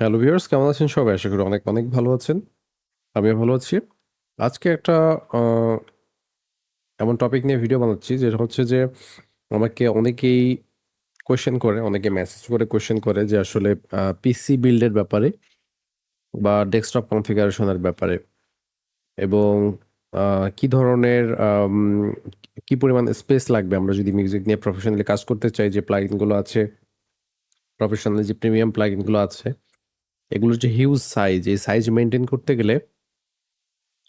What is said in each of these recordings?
Hello viewers, কেমন আছেন সবাই? আশা করি অনেক অনেক ভালো আছেন। আমিও ভালো আছি। আজকে একটা এমন টপিক নিয়ে ভিডিও বানাচ্ছি, যেটা হচ্ছে যে আমাকে অনেকেই কোয়েশ্চেন করে, অনেকে মেসেজ করে কোয়েশ্চেন করে যে আসলে পিসি বিল্ডের ব্যাপারে বা ডেস্কটপ কনফিগারেশনের ব্যাপারে এবং কি ধরনের কি পরিমাণ স্পেস লাগবে? আমরা যদি মিউজিক নিয়ে প্রফেশনালি কাজ করতে চাই, যে প্লাগইনগুলো আছে প্রফেশনালি যে প্রিমিয়াম প্লাগইনগুলো আছে এগুলোর যে হিউজ সাইজ এই সাইজ মেনটেন করতে গেলে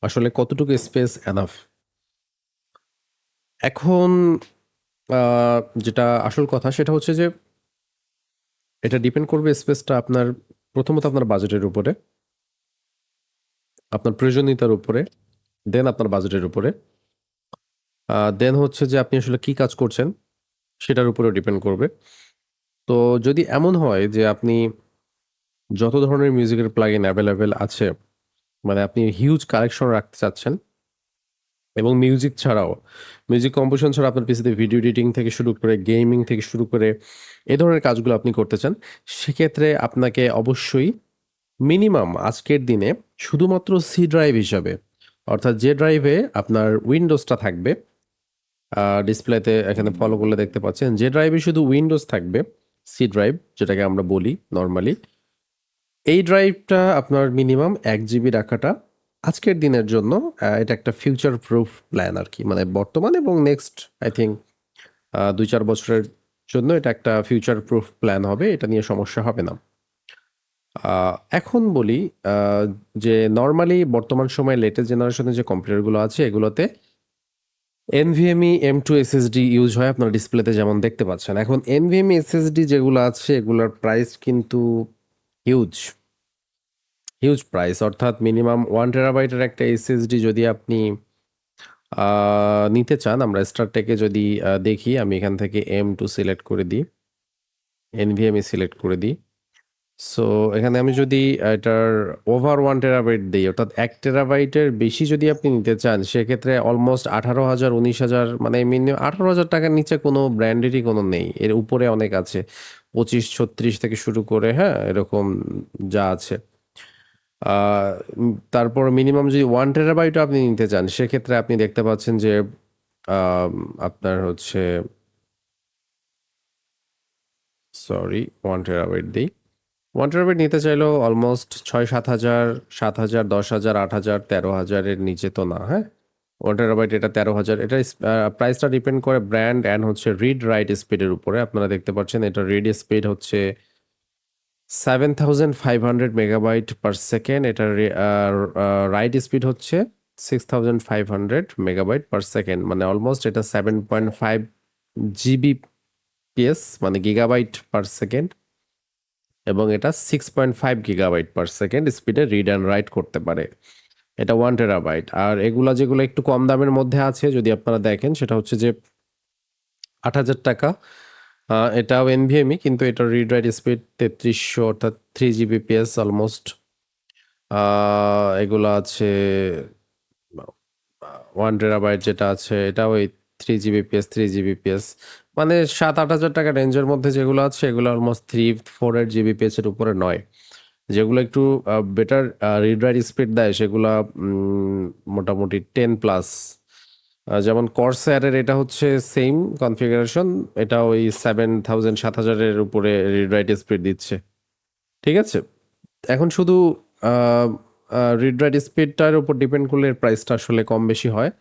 আসলে কতটুকু স্পেস এনাফ এখন যেটা আসল কথা সেটা হচ্ছে যে, এটা ডিপেন্ড করবে স্পেসটা আপনার, প্রথমত আপনার বাজেটের উপরে, আপনার প্রয়োজনীয়তার উপরে দেন আপনার বাজেটের উপরে দেন হচ্ছে যে আপনি আসলে কি কাজ করছেন সেটার উপরেও ডিপেন্ড করবে। তো যদি এমন হয় যে আপনি যত ধরনের মিউজিকের প্লাগ ইন অ্যাভেলেবেল আছে মানে আপনি হিউজ কালেকশন রাখতে চাচ্ছেন এবং মিউজিক ছাড়াও মিউজিক কম্পোজিশন ছাড়া আপনার পিসিতে ভিডিও এডিটিং থেকে শুরু করে গেমিং থেকে শুরু করে এ ধরনের কাজগুলো আপনি করতে চান, সেক্ষেত্রে আপনাকে অবশ্যই মিনিমাম আজকের দিনে শুধুমাত্র সি ড্রাইভ হিসাবে, অর্থাৎ যে ড্রাইভে আপনার উইন্ডোজটা থাকবে ডিসপ্লেতে এখানে ফলো করলে দেখতে পাচ্ছেন, যে ড্রাইভে শুধু উইন্ডোজ থাকবে সি ড্রাইভ যেটাকে আমরা বলি নর্মালি এই ড্রাইভটা আপনার মিনিমাম এক জিবি রাখাটা। আজকের দিনের জন্য এটা একটা ফিউচার প্রুফ প্ল্যান আর কি। মানে বর্তমান এবং নেক্সট আই থিঙ্ক দুই চার বছরের জন্য এটা একটা ফিউচার প্রুফ প্ল্যান হবে, এটা নিয়ে সমস্যা হবে না। এখন বলি যে নর্মালি বর্তমান সময়ে লেটেস্ট জেনারেশনের যে কম্পিউটারগুলো আছে, এগুলোতে NVMe M two SSD use হয়, আপনার ডিসপ্লেতে যেমন দেখতে পাচ্ছেন। এখন এনভিএমই এসএসডি যেগুলো আছে, এগুলোর প্রাইস কিন্তু হিউজ হিউজ প্রাইস অর্থাৎ মিনিমাম ওয়ান টেরাবাইটের একটা এসএসডি যদি আপনি নিতে চান, আমরা স্টারটেকে যদি দেখি, আমি এখান থেকে এম টু সিলেক্ট করে দিই। এনভিএমই সিলেক্ট করে দিই। সো এখানে আমি যদি এটার ওভার ওয়ান টেরাবাইট দিই, অর্থাৎ এক টেরাবাইটের বেশি যদি আপনি নিতে চান, সেক্ষেত্রে অলমোস্ট আঠারো হাজার, উনিশ হাজার মানে মিনিমাম আঠারো হাজার টাকার নিচে কোনো ব্র্যান্ডেরই কোনো নেই। এর উপরে অনেক আছে। পঁচিশ ছত্রিশ থেকে শুরু করে হ্যাঁ এরকম যা আছে। তারপর মিনিমাম যদি ওয়ান টেরাবাইটও আপনি নিতে চান, সেক্ষেত্রে আপনি দেখতে পাচ্ছেন যে আপনার হচ্ছে সরি, ওয়ান টেরাবাইট দিই। ওয়ান টেরাবাইট নিতে চাইলেও অলমোস্ট ছয় সাত হাজার সাত হাজার, দশ হাজার, আট হাজার, তেরো হাজারের নিচে তো না হ্যাঁ? ওয়ান টেরাবাইট এটা তেরো হাজার। এটা প্রাইসটা ডিপেন্ড করে ব্র্যান্ড অ্যান্ড হচ্ছে রিড রাইট স্পিডের উপরে। আপনারা দেখতে পাচ্ছেন এটা রিড স্পিড হচ্ছে seven thousand five hundred megabyte per second এটার রাইট স্পিড হচ্ছে six thousand five hundred megabyte per second মানে অলমোস্ট এটা seven point five GB PS মানে গিগাবাইট পার সেকেন্ড এবং এটা six point five gigabyte per second স্পিডে read and write করতে পারে। এটা ওয়ান টেরাবাইট আর এগুলা যেগুলো একটু কম দামের মধ্যে আছে, যদি আপনারা দেখেন, সেটা হচ্ছে যে আট হাজার টাকা। এটাও এনভিএমই কিন্তু এটার রিড রাইট স্পিড তেত্রিশশো, অর্থাৎ থ্রি জিবিপিএস অলমোস্ট এগুলো আছে ওয়ান টেরাবাইট যেটা আছে, এটাও এই থ্রি জিবিপিএস থ্রি জিবিপিএস মানে সাত আট হাজার টাকা রেঞ্জের মধ্যে যেগুলো আছে, এগুলো almost three four eight Gbps এর উপরে নয়। যেগুলো একটু বেটার রিড রাইট স্পিড দেয়, সেগুলো মোটামুটি টেন প্লাস যেমন কর্সারের এটা হচ্ছে সেম কনফিগারেশন এটা ওই সেভেন থাউজেন্ড সাত হাজারের উপরে রিড রাইট স্পিড দিচ্ছে। ঠিক আছে? এখন শুধু রিড রাইট স্পিডটার উপর ডিপেন্ড করলে প্রাইসটা আসলে কম বেশি হয়।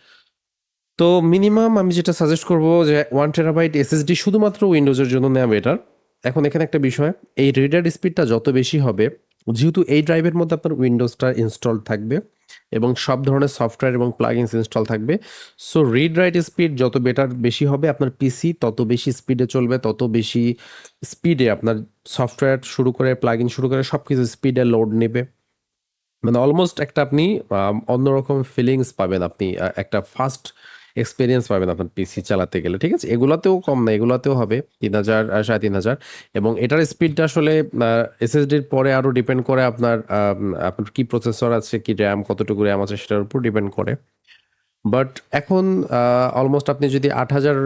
তো মিনিমাম আমি যেটা সাজেস্ট করব যে ওয়ান টেরাবাইট এসএসডি শুধুমাত্র উইন্ডোজের জন্য নেওয়া বেটার এখন এখানে একটা বিষয়, এই রিডার স্পিডটা যত বেশি হবে যেহেতু এই ড্রাইভের মধ্যে আপনার উইন্ডোজটা ইনস্টল থাকবে এবং সব ধরনের সফটওয়্যার এবং প্লাগইনস ইনস্টল থাকবে। সো রিড রাইট স্পিড যত বেটার বেশি হবে আপনার পিসি তত বেশি স্পিডে চলবে, তত বেশি স্পিডে আপনার সফটওয়্যার শুরু করে প্লাগইন শুরু করে সব কিছু স্পিডে লোড নেবে। মানে অলমোস্ট একটা আপনি অন্যরকম ফিলিংস পাবেন আপনি একটা ফাস্ট এক্সপিরিয়েন্স পাবেন আপনার পিসি চালাতে গেলে, ঠিক আছে? এগুলাতেও কম না, এগুলাতেও হবে, তিন হাজার সাড়ে তিন হাজার। এবং এটার স্পিডটা আসলে এসএসডির পরে আরও ডিপেন্ড করে আপনার আপনার কি প্রসেসর আছে, কি র্যাম কতটুকু র্যাম আছে, সেটার উপর ডিপেন্ড করে। বাট এখন অলমোস্ট আপনি যদি আট হাজার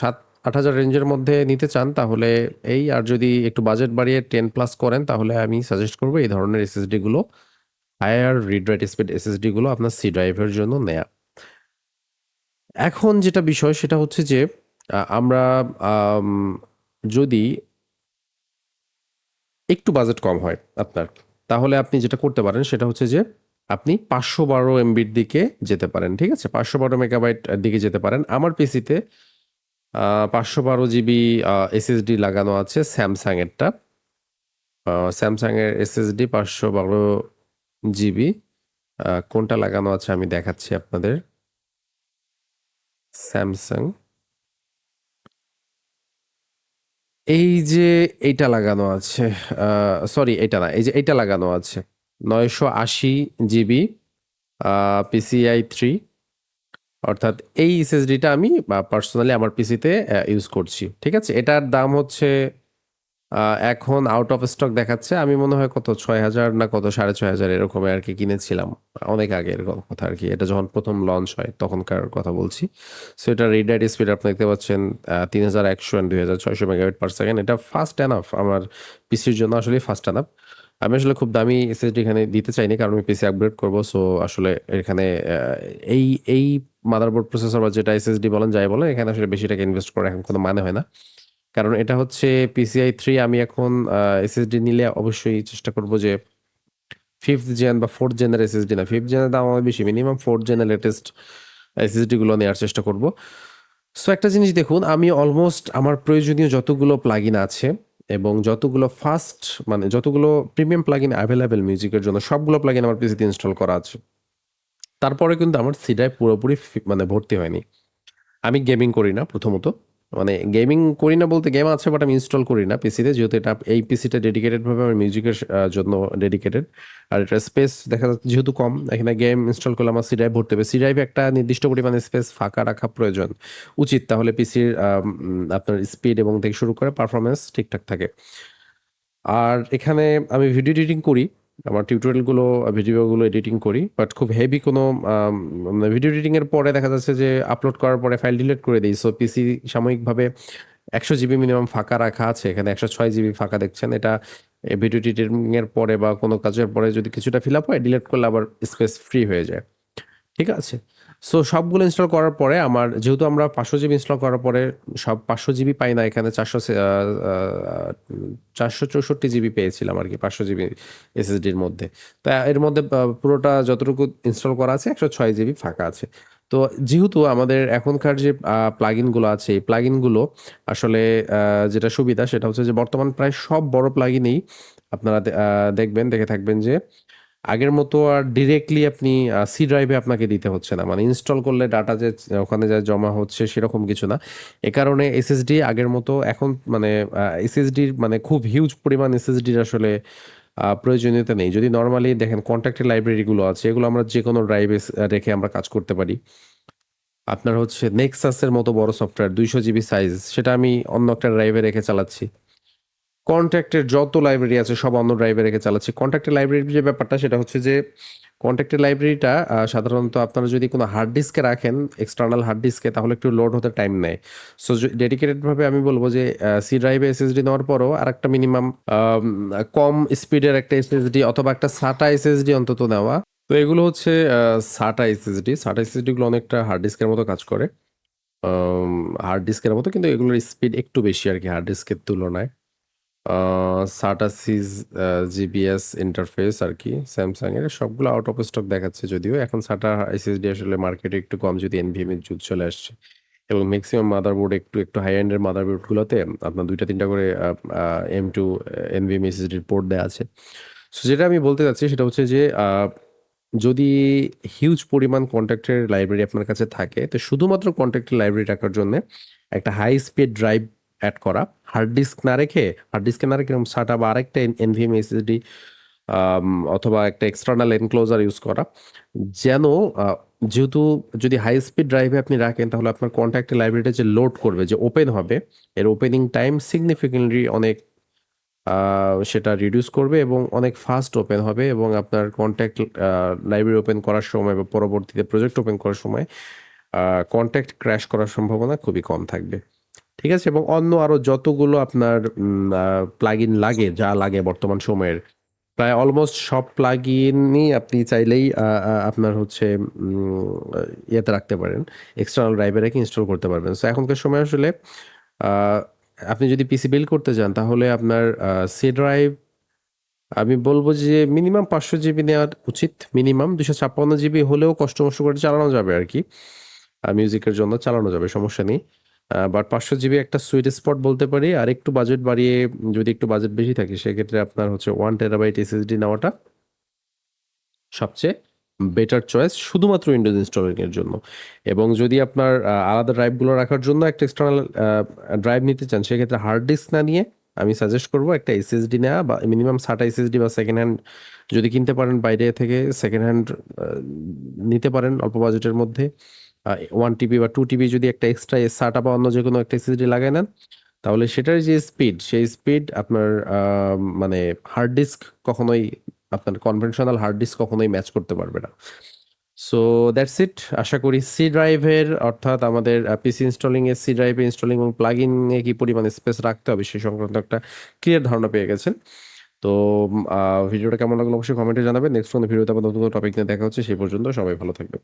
সাত, আট হাজার রেঞ্জের মধ্যে নিতে চান, তাহলে এই, আর যদি একটু বাজেট বাড়িয়ে টেন প্লাস করেন, তাহলে আমি সাজেস্ট করব এই ধরনের এসএসডিগুলো হায়ার রিড রাইট স্পিড এসএসডিগুলো আপনার সি ড্রাইভের জন্য নেয়া। এখন যেটা বিষয় সেটা হচ্ছে যে আমরা যদি একটু বাজেট কম হয় আপনার, তাহলে আপনি যেটা করতে পারেন সেটা হচ্ছে যে, আপনি পাঁচশো বারো এমবির দিকে যেতে পারেন, ঠিক আছে? পাঁচশো বারো মেগাবাইট দিকে যেতে পারেন। আমার পিসিতে পাঁচশো বারো জিবি এসএসডি লাগানো আছে স্যামসাংয়েরটা। স্যামসাংয়ের এসএসডি পাঁচশো বারো জিবি কোনটা লাগানো আছে আমি দেখাচ্ছি আপনাদের। স্যামসাং। এই যে এইটা লাগানো আছে সরি এটা না, এই যে এইটা লাগানো আছে, নয়শো আশি জিবি পিসিআই থ্রি অর্থাৎ এই এসএসডিটা আমি পার্সোনালি আমার পিসিতে ইউজ করছি, ঠিক আছে? এটার দাম হচ্ছে এখন আউট অফ স্টক দেখাচ্ছে। আমি মনে হয় কত, ছয় হাজার না কত, সাড়ে ছয় হাজার এরকম আর কি কিনেছিলাম। অনেক আগের কথা আর কি এটা যখন প্রথম লঞ্চ হয়, তখনকার কথা বলছি। সো এটা রিড রাইট স্পিড আপনি দেখতে পাচ্ছেন তিন হাজার একশো দুই হাজার ছয়শো মেগাবিট পার সেকেন্ড এটা ফাস্ট এনাফ আমার পিসির জন্য আসলে ফাস্ট এনাফ আমি আসলে খুব দামি এসএসডি এখানে দিতে চাইনি, কারণ আমি পিসি আপগ্রেড করব। সো আসলে এখানে এই এই মাদারবোর্ড প্রসেসর বা যেটা এসএসডি বলেন, যাই বলেন, এখানে আসলে বেশি টাকা ইনভেস্ট করার এখন কোনো মানে হয় না। কারণ এটা হচ্ছে পিসিআই থ্রি আমি এখন এসএসডি নিলে অবশ্যই চেষ্টা করব যে ফিফথ জেন বা ফোর্থ জেনের এসএসডি না ফিফথ জেনের দাম আমার বেশি মিনিমাম ফোর্থ জেনের লেটেস্ট এসএসডিগুলো নেওয়ার চেষ্টা করব। সো একটা জিনিস দেখুন, আমি অলমোস্ট আমার প্রয়োজনীয় যতগুলো প্লাগইন আছে এবং যতগুলো ফাস্ট মানে যতগুলো প্রিমিয়াম প্লাগইন অ্যাভেলেবেল মিউজিকের জন্য, সবগুলো প্লাগইন আমার পিসিতে ইনস্টল করা আছে। তারপরে কিন্তু আমার সিডাই পুরোপুরি মানে ভর্তি হয়নি। আমি গেমিং করি না প্রথমত। মানে গেমিং করি না বলতে গেম আছে বাট আমি ইনস্টল করি না পিসিতে যেহেতু এটা এই পিসিটা ডেডিকেটেড ভাবে আমার মিউজিকের জন্য ডেডিকেটেড আর এটা স্পেস দেখা যাচ্ছে যেহেতু কম, এখানে গেম ইনস্টল করলে আমার সি ড্রাইভ ভরতে হবে। সি একটা নির্দিষ্ট পরিমাণে স্পেস ফাঁকা রাখা প্রয়োজন। উচিত, তাহলে পিসির আপনার স্পিড এবং থেকে শুরু করে পারফরমেন্স ঠিকঠাক থাকে। আর এখানে আমি ভিডিও এডিটিং করি। আমার টিউটোরিয়ালগুলো ভিডিওগুলো এডিটিং করি বাট খুব হেভি কোনো মানে ভিডিও এডিটিংয়ের পরে দেখা যাচ্ছে যে আপলোড করার পরে ফাইল ডিলিট করে দিই। সো পিসি সাময়িকভাবে একশো জিবি মিনিমাম ফাঁকা রাখা আছে, এখানে একশো ছয় জিবি ফাঁকা দেখছেন। এটা ভিডিও এডিটিং এর পরে বা কোনো কাজের পরে যদি কিছুটা ফিল আপ হয় ডিলিট করলে আবার স্পেস ফ্রি হয়ে যায়। ঠিক আছে? সো সবগুলো ইনস্টল করার পরে আমার, যেহেতু আমরা পাঁচশো জিবি ইনস্টল করার পরে সব পাঁচশো জিবি পাই না, এখানে চারশো চারশো চৌষট্টি জিবি পেয়েছিলাম আর কি, পাঁচশো জিবি এসএসডির মধ্যে। তা এর মধ্যে পুরোটা যতটুকু ইনস্টল করা আছে, একশো ছয় জিবি ফাঁকা আছে। তো যেহেতু আমাদের এখনকার যে প্লাগইনগুলো আছে, এই প্লাগইনগুলো আসলে যেটা সুবিধা সেটা হচ্ছে যে, বর্তমান প্রায় সব বড় প্লাগইনেই আপনারা দেখবেন, দেখে থাকবেন যে আগের মতো আর ডিরেক্টলি আপনি সি ড্রাইভে আপনাকে দিতে হচ্ছে না। মানে ইনস্টল করলে ডাটা যে, ওখানে যা জমা হচ্ছে সেরকম কিছু না। এ কারণে এসএসডি আগের মতো এখন মানে এসএসডির মানে খুব হিউজ পরিমাণ এসএসডির আসলে প্রয়োজনীয়তা নেই। যদি নর্মালি দেখেন কন্ট্যাক্টের লাইব্রেরিগুলো আছে, এগুলো আমরা যে কোনো ড্রাইভে রেখে আমরা কাজ করতে পারি। আপনার হচ্ছে নেক্সাসের মতো বড় সফটওয়্যার দুইশো জিবি সাইজ সেটা আমি অন্য একটা ড্রাইভে রেখে চালাচ্ছি। কন্ট্যাক্টের যত লাইব্রেরি আছে, সব অন্য ড্রাইভে রেখে চালাচ্ছি। কন্ট্যাক্টের লাইব্রেরির যে ব্যাপারটা, সেটা হচ্ছে যে কন্ট্যাক্টের লাইব্রেরিটা সাধারণত আপনারা যদি কোনো হার্ড ডিস্কে রাখেন এক্সটার্নাল হার্ড ডিস্কে তাহলে একটু লোড হতে টাইম নেয়। সো ডেডিকেটেডভাবে আমি বলব যে সি ড্রাইভে এসএসডি নেওয়ার পরও আর একটা মিনিমাম কম স্পিডের একটা এসএসডি অথবা একটা সাটা এসএসডি অন্তত নেওয়া। তো এগুলো হচ্ছে সাটা এসএসডি সাটা এসএসডিগুলো অনেকটা হার্ড ডিস্কের মতো কাজ করে। হার্ড ডিস্কের মতো, কিন্তু এগুলোর স্পিড একটু বেশি আর কি হার্ড ডিস্কের তুলনায়। সাটা সিজ জিবিএস ইন্টারফেস আর কি স্যামসাং এর, সবগুলো আউট অফ স্টক দেখাচ্ছে যদিও। এখন সাটা এসএসডি আসলে মার্কেটে একটু কম, যদি এনভিএম এর যুগ চলে আসছে। এবং ম্যাক্সিমাম মাদারবোর্ড একটু একটু হাই এন্ডের মাদারবোর্ডগুলোতে আপনার দুইটা, তিনটা করে এম টু এনভিএম এসএসডির পোর্ট দেওয়া আছে। সো যেটা আমি বলতে চাচ্ছি সেটা হচ্ছে যে যদি হিউজ পরিমাণ কন্ট্যাক্টের লাইব্রেরি আপনার কাছে থাকে, তো শুধুমাত্র কন্ট্যাক্টের লাইব্রেরি রাখার জন্য একটা হাই স্পিড ড্রাইভ অ্যাড করা। হার্ড ডিস্ক না রেখে হার্ড ডিস্কে না রেখে সাটা বা আরেকটা এনভিএম এসএসডি অথবা একটা এক্সটার্নাল এনক্লোজার ইউজ করা। যেন যেহেতু যদি হাই স্পিড ড্রাইভে আপনি রাখেন, তাহলে আপনার কন্ট্যাক্টের লাইব্রেরিটা যে লোড করবে, যে ওপেন হবে, এর ওপেনিং টাইম সিগনিফিকেন্টলি অনেক সেটা রিডিউস করবে এবং অনেক ফাস্ট ওপেন হবে এবং আপনার কন্ট্যাক্ট লাইব্রেরি ওপেন করার সময় বা পরবর্তীতে প্রজেক্ট ওপেন করার সময় কন্ট্যাক্ট ক্র্যাশ করার সম্ভাবনা খুবই কম থাকবে। ঠিক আছে? এবং অন্য আরও যতগুলো আপনার উম আ প্লাগইন লাগে, যা লাগে বর্তমান সময়ের প্রায় অলমোস্ট সব প্লাগইনই আপনি চাইলেই আপনার হচ্ছে ইয়েতে রাখতে পারেন। এক্সটার্নাল ড্রাইভে রেখে ইনস্টল করতে পারবেন। সো এখনকার সময় আসলে আপনি যদি পিসি বিল্ড করতে যান তাহলে আপনার সি ড্রাইভ আমি বলব যে মিনিমাম ৫০০ জিবি নেওয়ার উচিত। মিনিমাম ২৫৬ জিবি হলেও কষ্ট-মষ্ট করে চালানো যাবে আরকি। আ মিউজিকের জন্য চালানো যাবে সমস্যা নেই। বাট ৫০০ জিবি একটা সুইট স্পট বলতে পারি। আর একটু বাজেট বাড়িয়ে যদি একটু বাজেট বেশি থাকে, সেক্ষেত্রে আপনার হচ্ছে 1 টেরাবাইট এসএসডি নেওয়াটা সবচেয়ে বেটার চয়েস শুধুমাত্র উইন্ডোজ ইনস্টলিং এর জন্য। এবং যদি আপনার আলাদা ড্রাইভগুলো রাখার জন্য একটা এক্সটার্নাল ড্রাইভ নিতে চান, সেক্ষেত্রে হার্ড ডিস্ক না নিয়ে আমি সাজেস্ট করব একটা এসএসডি নেওয়া বা মিনিমাম SATA এসএসডি বা সেকেন্ড হ্যান্ড যদি কিনতে পারেন বাইরে থেকে সেকেন্ড হ্যান্ড নিতে পারেন অল্প বাজেটের মধ্যে। 1 টিবি বা টু টিবি যদি একটা এক্সট্রা SATA বা অন্য যেকোনো একটা এসএসডি লাগায় নেন, তাহলে সেটার যে স্পিড সেই স্পিড আপনার মানে হার্ড ডিস্ক কখনোই আপনার কনভেনশনাল হার্ড ডিস্ক কখনোই ম্যাচ করতে পারবে না। So that's it. আশা করি সি ড্রাইভের অর্থাৎ আমাদের পিসি ইনস্টলিং এ সি ড্রাইভে ইনস্টলিং এবং প্লাগইনে কি পরিমাণে স্পেস রাখতে হবে সে সংক্রান্ত একটা ক্লিয়ার ধারণা পেয়ে গেছেন। তো ভিডিওটা কেমন লাগল অবশ্যই কমেন্টে জানাবেন। নেক্সট কোনো ভিডিওতে আবার নতুন কোনো টপিক নিয়ে দেখা হচ্ছে। সেই পর্যন্ত সবাই ভালো থাকবেন।